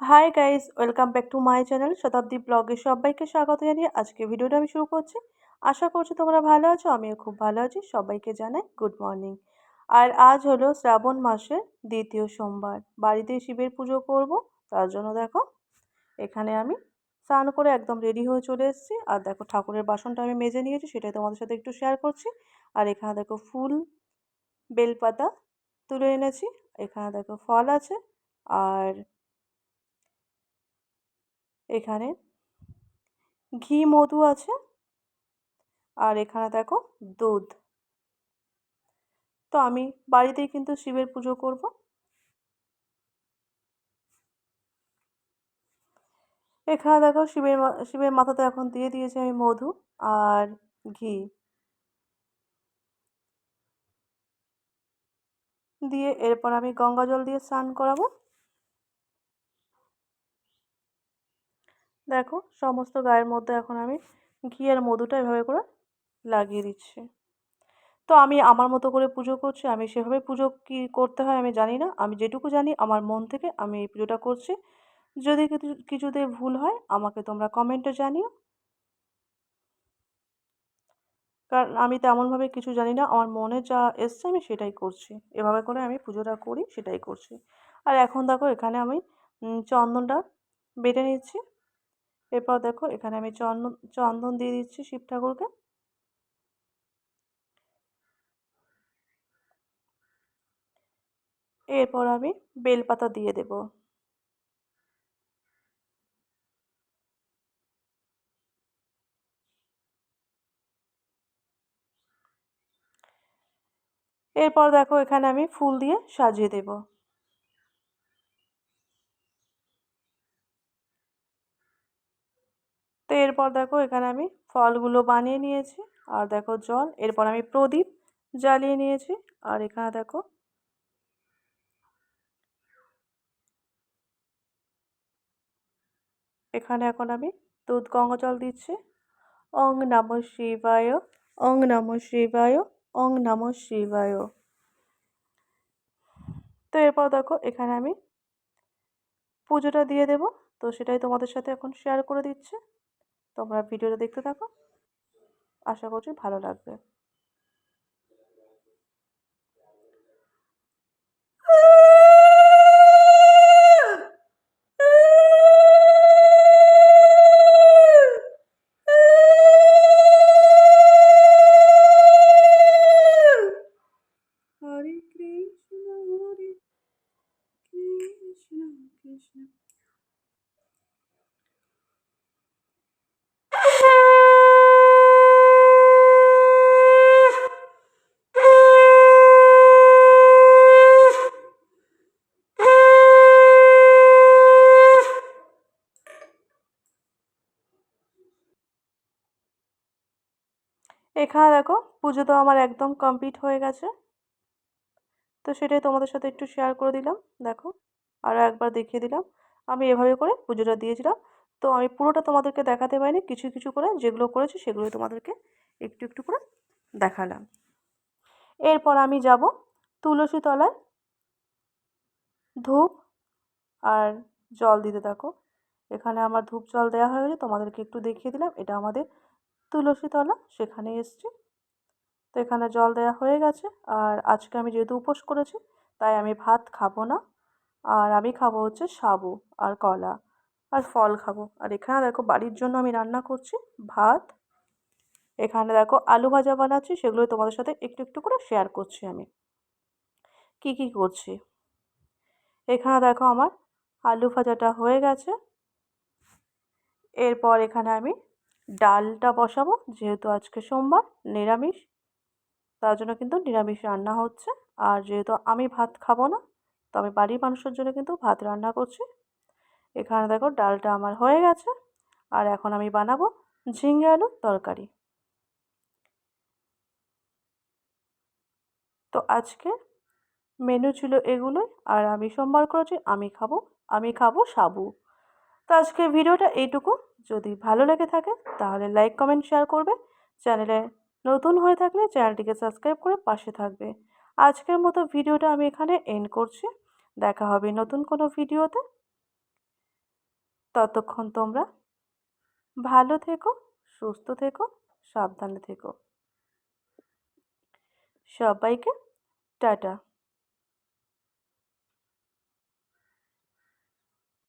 Hi guys welcome back to my channel Shatabdi ব্লগে সবাইকে স্বাগত জানিয়ে আজকে ভিডিওটা আমি শুরু করছি। আশা করছি তোমরা ভালো আছো, আমিও খুব ভালো আছি, সবাইকে জানাই গুড মর্নিং আর আজ হলো শ্রাবণ মাসের দ্বিতীয় সোমবার, বাড়িতে শিবের পুজো করব, তার জন্য দেখো, এখানে আমি স্নান করে একদম রেডি হয়ে চলে এসেছি। আর দেখো ঠাকুরের বাসনটা আমি মেজে নিয়েছি, সেটাই তোমাদের সাথে একটু শেয়ার করছি। আর এখানে দেখো ফুল, বেলপাতা তুলে এনেছি, এখানে দেখো ফল আছে। আর এখানে ঘি মধু আছে আর এখানে দেখো দুধ। তো আমি বাড়িতেই কিন্তু শিবের পুজো করব। এখানে দেখো শিবের শিবের মাথাতে এখন দিয়ে দিয়েছি আমি মধু আর ঘি। দিয়ে এরপর আমি গঙ্গা জল দিয়ে স্নান করাবো। দেখো, সমস্ত গায়ের মধ্যে এখন আমি ঘি আর মধুটা এভাবে করে লাগিয়ে দিচ্ছি। তো আমি আমার মতো করে পুজো করছি, আমি সেভাবে পুজো কী করতে হয় আমি জানি না। আমি যেটুকু জানি, আমার মন থেকে আমি এই পুজোটা করছি। যদি কিছু, কিছুতে ভুল হয়, আমাকে তোমরা কমেন্টে জানিও। কারণ আমি তেমনভাবে কিছু জানি না, আমার মনে যা এসছে আমি সেটাই করছি। এভাবে করে আমি পুজোটা করি, সেটাই করছি। আর এখন দেখো, এখানে আমি চন্দনটা বেটে নিচ্ছি। এরপর দেখো, এখানে আমি চন্দন চন্দন দিয়ে দিচ্ছি শিব ঠাকুরকে। এরপর আমি বেলপাতা দিয়ে দেব। এরপর দেখো, এখানে আমি ফুল দিয়ে সাজিয়ে দেবো। এরপর দেখো এখানে আমি ফলগুলো বানিয়ে নিয়েছি। আর দেখো জল, এরপর আমি প্রদীপ জ্বালিয়ে নিয়েছি। আর এখানে দেখো এখানে এখন আমি দুধ গঙ্গা জল দিচ্ছি। অং নম শিবায় অং নম শিবায় অং নম শিবায়। তো এরপর দেখো এখানে আমি পুজোটা দিয়ে দেব। তো সেটাই তোমাদের সাথে এখন শেয়ার করে দিচ্ছি। তোমরা ভিডিওটা দেখতে থাকো। আশা করছি ভালো লাগবে। এখানে দেখো, পুজো তো আমার একদম কমপ্লিট হয়ে গেছে। তো সেটাই তোমাদের সাথে একটু শেয়ার করে দিলাম, দেখো। আরও একবার দেখিয়ে দিলাম, আমি এভাবে করে পুজোটা দিয়েছিলাম। তো আমি পুরোটা তোমাদেরকে দেখাতে পারিনি, কিছু কিছু করে যেগুলো করেছি সেগুলো তোমাদেরকে একটু একটু করে দেখালাম। এরপর আমি যাব তুলসী তলায়, ধূপ আর জল দিতে থাকো এখানে আমার ধূপ জল দেওয়া হয়ে গেছে, তোমাদেরকে একটু দেখিয়ে দিলাম, এটা আমাদের তুলসীতলা সেখানে এসছি। তো এখানে জল দেওয়া হয়ে গেছে। আর আজকে আমি যেহেতু উপোস করেছি, তাই আমি ভাত খাব না। আর আমি খাব হচ্ছে সাবু আর কলা আর ফল খাব। আর এখানে দেখো বাড়ির জন্য আমি রান্না করছি ভাত। এখানে দেখো আলু ভাজা বানাচ্ছি সেগুলো তোমাদের সাথে একটু একটু করে শেয়ার করছি আমি। কি কি করছি? এখানে দেখো আমার আলু ভাজাটা হয়ে গেছে। এরপর এখানে আমি ডালটা বসাবো, যেহেতু আজকে সোমবার, নিরামিষ। তার জন্য কিন্তু নিরামিষ রান্না হচ্ছে। আর যেহেতু আমি ভাত খাব না, তো আমি বাড়ির মানুষের জন্য কিন্তু ভাত রান্না করছি। এখানে দেখো ডালটা আমার হয়ে গেছে। আর এখন আমি বানাবো ঝিঙে আলুর তরকারি। তো আজকে মেনু ছিল এগুলোই। আর আমি সোমবার করেছি, আমি খাব আমি খাব সাবু। তো আজকে ভিডিওটা এইটুকু। যদি ভালো লেগে থাকে, তাহলে লাইক, কমেন্ট, শেয়ার করবে। চ্যানেলে নতুন হয়ে থাকলে চ্যানেলটিকে সাবস্ক্রাইব করে পাশে থাকবে। আজকের মতো ভিডিওটা আমি এখানে এন্ড করছি। দেখা হবে নতুন কোনো ভিডিওতে। ততক্ষণ তোমরা ভালো থেকো, সুস্থ থেকো, সাবধানে থেকো। সবাইকে টাটা।